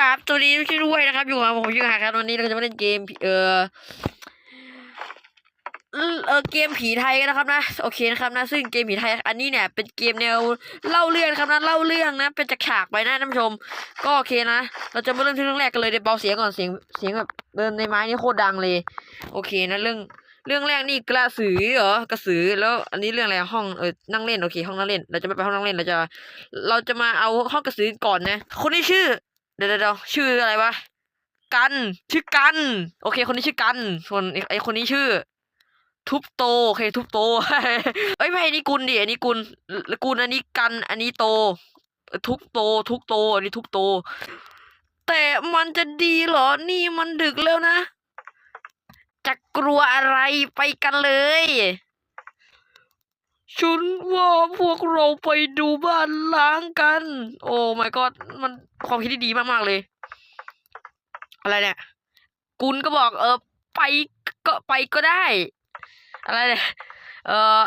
กราบสวัสดีทุกท่านด้วยนะครับ อยู่กับผมชื่อหาครับวันนี้เราจะมาเล่นเกมเออเออเกมผีไทยกันนะครับนะโอเคนะครับนะซึ่งเกมผีไทยอันนี้เนี่ยเป็นเกมแนวเล่าเรื่องครับนะเล่าเรื่องนะ เป็นจากฉากไปนะท่านผู้ชม ก็โอเคนะ เราจะมาเริ่มที่เรื่องแรกกันเลยเดี๋ยวเบาเสียงก่อนเสียงเสียงแบบเดินในไม้นี่โคตรดังเลย โอเคนะเรื่องเรื่องแรกนี่กระสือเหรอกระสือแล้วอันนี้เรื่องอะไรห้องเออนั่งเล่นโอเค ห้องนั่งเล่น เราจะไม่ไปห้องนั่งเล่นเราจะ เราจะมาเอาห้องกระสือก่อนนะคนนี้ชื่อ เดี๋ยวเดี๋ยวชื่ออะไรวะกันชื่อกัน โอเค คนนี้ชื่อกัน ส่วนไอ้ไอคนนี้ชื่อ ทุบโตโอเค ทุบโตเอ้ยไม่อันนี้กุลดิอันนี้กุลแล้วกุลอันนี้กัน อันนี้โต ทุบโต ทุบโตอันนี้ทุบโต แต่มันจะดีเหรอนี่มันดึกแล้วนะจะกลัวอะไรไปกันเลย ฉันว่าพวกเราไปดูบ้านล้างกัน โอ้ my god มันความคิดที่ดีมากๆเลย อะไรเนี่ย กุลก็บอก เออ ไปก็ไปก็ได้ อะไรเนี่ย เออ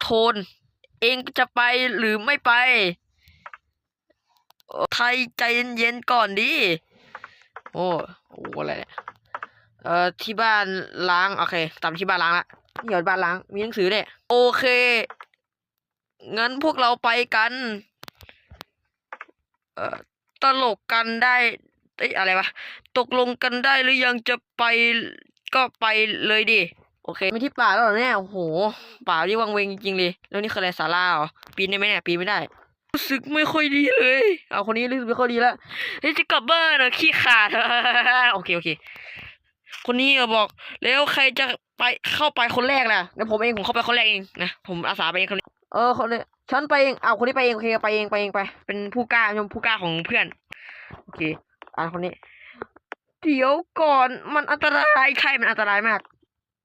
โทน เองจะไปหรือไม่ไปเอ่อไทยใจเย็นๆก่อนดิ โอ้โอ้อะไรเนี่ย เออที่บ้านล้าง โอเค ตามที่บ้านล้างละ เดี๋ยวบ้านล้าง มีหนังสือเนี่ยโอเค งั้นพวกเราไปกัน เอ่อ ตลกกันได้เอ้ยอะไรวะ ตกลงกันได้หรือยังจะไปก็ไปเลยดิ โอเค ไม่ที่ป่าแล้วเหรอเนี่ย โอ้โห ป่าที่วังเวงจริงๆเลย แล้วนี่คืออะไรศาลาเหรอ ปีนได้ไหมเนี่ย ปีนไม่ได้ รู้สึกไม่ค่อยดีเลย เอาคนนี้รู้สึกไม่ค่อยดีแล้วเฮ้ยจะกลับบ้านเหรอขี้ขาด โอเคโอเค คนนี้เออบอกแล้วใครจะไปเข้าไปคนแรกล่ะเดี๋ยวผมเองผมเข้าไปคนแรกเองนะผมอาสาไปเองคนนี้เออคนนี้ฉันไปเองเอาคนนี้ไปเองโอเคไปเองไปเองไป เป็นผู้กล้าชมผู้กล้าของเพื่อนโอเคอ่าคนนี้ เดี๋ยวก่อนมันอันตรายใช่มันอันตรายมาก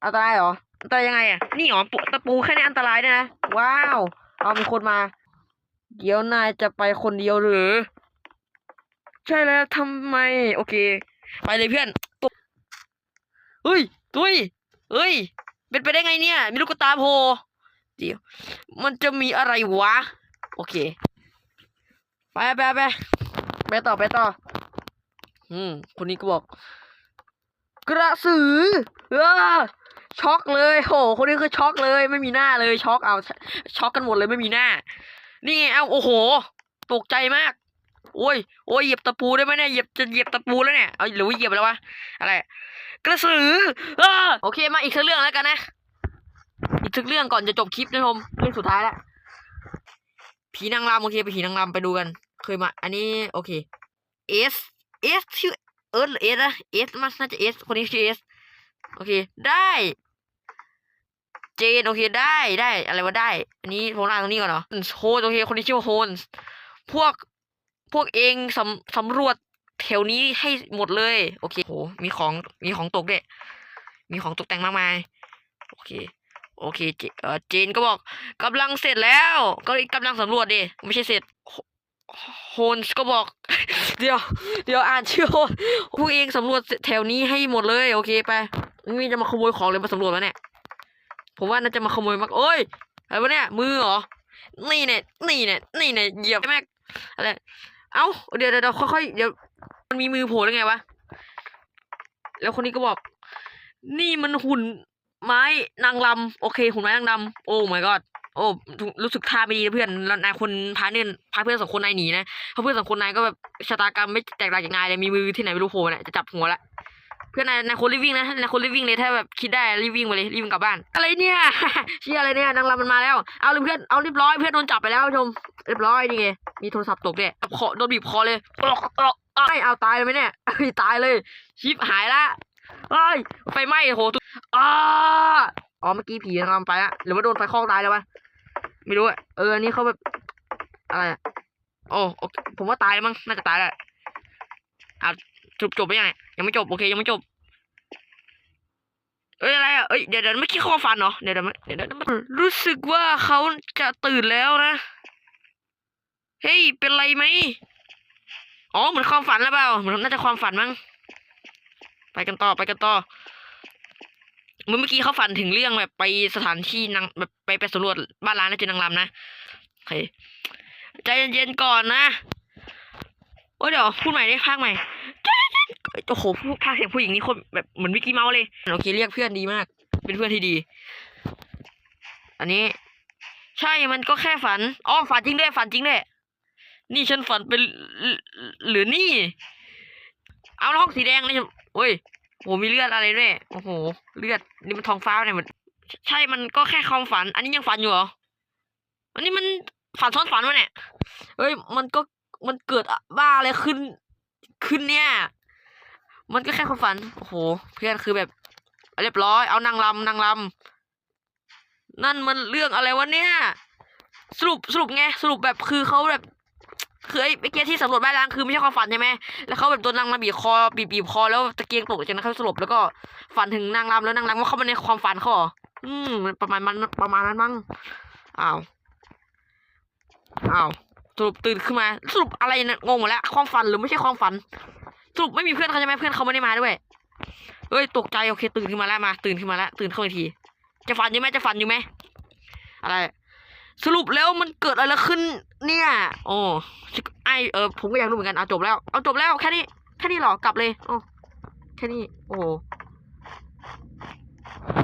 อันตรายเหรออันตรายยังไงอะนี่หรอปตะปูแค่นี้อันตรายเนี่ยนะว้าวเอามีคนมา เดี๋ยวนายจะไปคนเดียวหรือ ใช่แล้วทำไม โอเค ไปเลยเพื่อน เฮ้ยตุ้ยเฮ้ย เป็นไปได้ไงเนี่ย มีลูกตาโผล่เดี๋ยว มันจะมีอะไรวะ โอเค ไปไปไปไปต่อไปต่อ อืม คนนี้ก็บอก กระสือเออช็อกเลยโห คนนี้คือช็อกเลย ไม่มีหน้าเลยช็อกเอาช็อกกันหมดเลยไม่มีหน้า นี่ไงเอาโอ้โห ตกใจมาก โอ้ยโอ้ยเหยียบตะปูได้ไหมเนี่ยเหยียบจะเหยียบตะปูแล้วเนี่ยเอาหรือว่าเหยียบแล้ววะอะไรกระสืออโอเคมาอีกสักเรื่องแล้วกันนะ อีกสักเรื่องก่อนจะจบคลิปนะชมเรื่องสุดท้ายแล้วผีนางรำโอเคไปผีนางรำไปดูกัน เคยมา อันนี้โอเคเอสเอสชื่อเอิร์ธเอสนะเอสมันน่าจะเอสคนนี้ชื่อเอสโอเคได้เจนโอเคได้ได้อะไรวะได้ อันนี้โทรหน้าตรงนี้ก่อนเหรอโฮนโอเคคนนี้ชื่อโฮนพวก พวกเองสำสำรวจแถวนี้ให้หมดเลย โอเคโหมีของมีของตกเด้มีของตกแต่งมากมาย โอเค โอเคเจเออจนก็บอกกำลังเสร็จแล้ว ก็กำลังสำรวจดิไม่ใช่เสร็จโฮนส์ก็บอก เดี๋ยว เดี๋ยวอ่านชื่อพวกเองสำรวจแถวนี้ให้หมดเลย โอเคไปนี่จะมาขโมยของเลยมาสำรวจแล้วเนี่ยผมว่าน่าจะมาขโมยมากโอ้ยอะไรวะเนี่ยมือเหรอนี่เนี่ยนี่เนี่ยนี่เนี่ยเหยียบแม่งอะไร เอ้าเดี๋ยวเดี๋ยวเดี๋ยวค่อยๆเดี๋ยวมันมีมือโผล่ได้ไงวะ แล้วคนนี้ก็บอก นี่มันหุ่นไม้นางลำโอเค หุ่นไม้นางลำโอ้ my god โอ้รู้สึกท่าไม่ดีนะเพื่อนแล้วนายคนพาเนี่ยพาเพื่อนสองคนนายหนีนะเพราะเพื่อนสองคนนายก็แบบชะตากรรมไม่แตกต่างจากนายเลยมีมือที่ไหนไม่รู้โผล่เนี่ยจะจับหัวละ เพื่อนนายนายคนรีบวิ่งนะนายคนรีบวิ่งเลยถ้าแบบคิดได้รีบวิ่งไปเลยรีบวิ่งกลับบ้าน อะไรเนี่ยเชี่ยอะไรเนี่ยนางรำมันมาแล้วเอาเลยเพื่อนเอาเรียบร้อยเพื่อนโดนจับไปแล้วชมเรียบร้อยนี่ไงมีโทรศัพท์ตกด้วยคอโดนบีบคอเลยออกออกไอเอาตายเลยไหมเนี่ยตายเลยชิปหายละเอ้ยไฟไหม้โอ้โหทุอ้าอ๋อเมื่อกี้ผีนางรำไปละหรือว่าโดนไฟคลอกตายแล้ววะไม่รู้อะเอออันนี้เขาแบบอะไรอะโอ้ผมว่าตายมั้งน่าจะตายแล้วอะ จบจบไปยังไงยังไม่จบโอเคยังไม่จบเอ้ยอะไรอะเอ้ยเดี๋ยวเดี๋ยวไม่คิดข้อฟันเหรอเดี๋ยวเดี๋ยวเดี๋ยวรู้สึกว่าเขาจะตื่นแล้วนะเฮ้ยเป็นไรไหมอ๋อเหมือนความฝันแล้วเปล่าเหมือนน่าจะความฝันมั้งไปกันต่อไปกันต่อเมื่อเมื่อกี้เขาฝันถึงเรื่องแบบไปสถานที่นางแบบไปไปสำรวจบ้านร้านแล้วเจอนางรำนะโอเคใจเย็นๆก่อนนะอ้เดี๋ยวพูดใหม่ไดิภาคใหม่ โอ้โหพูดภาคเสียงผู้หญิงนี่คนแบบเหมือนวิกกี้เมาส์เลยโอเคเรียกเพื่อนดีมาก เป็นเพื่อนที่ดี อันนี้ ใช่มันก็แค่ฝันอ๋อฝันจริงด้วยฝันจริงด้วยนี่ฉันฝันเป็นหรือนี่ เอาห้องสีแดงนี่โอ้ยโหมีเลือดอะไรด้วยโอ้โห เลือดนี่มันทองฟ้าเนี่ยมัน ใช่มันก็แค่ความฝัน อันนี้ยังฝันอยู่เหรออันนี้มันฝันซ้อนฝันวะเนี่ยเฮ้ย มันก็มันเกิดบ้าอะไรขึ้น ขึ้นเนี่ย มันก็แค่ความฝัน โอ้โห เพื่อนคือแบบ เรียบร้อย เอานางลำนางลำนั่นมันเรื่องอะไรวะเนี่ย สรุปสรุปไง สรุปแบบคือเขาแบบคือไอ้เมื่อกี้ที่สำรวจบ้านล้างคือไม่ใช่ความฝันใช่ไหมแล้วเขาแบบโดนนางมาบีบคอบีบบีบคอแล้วตะเกียงตกจากนั้นเขาสลบแล้วก็ฝันถึงนางรำแล้วนางรำก็เขามาในความฝันเขาหรออืมประมาณมันประมาณนั้นมั้งอ้าวอ้าวสรุปตื่นขึ้นมาสรุปอะไรนี่ยงงหมดแล้วความฝันหรือไม่ใช่ความฝัน สรุปไม่มีเพื่อนเขาใช่ไหมเพื่อนเขาไม่ได้มาด้วยเฮ้ยตกใจโอเคตื่นขึ้นมาแล้วมา ตื่นขึ้นมาแล้วตื่นเข้ามาอีกที จะฝันอยู่ไหมจะฝันอยู่ไหมอะไร สรุปแล้วมันเกิดอะไรขึ้น เนี่ยโอ้ไอเออผมก็อยากรู้เหมือนกันเอาจบแล้วเอาจบแล้วแค่นี้แค่นี้หรอกลับเลยโอ้แค่นี้โอ้โห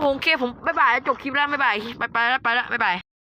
โอเคผมบ๊ายบายจบคลิปแล้วบ๊ายบายไปไปแล้วไปแล้วบ๊ายบาย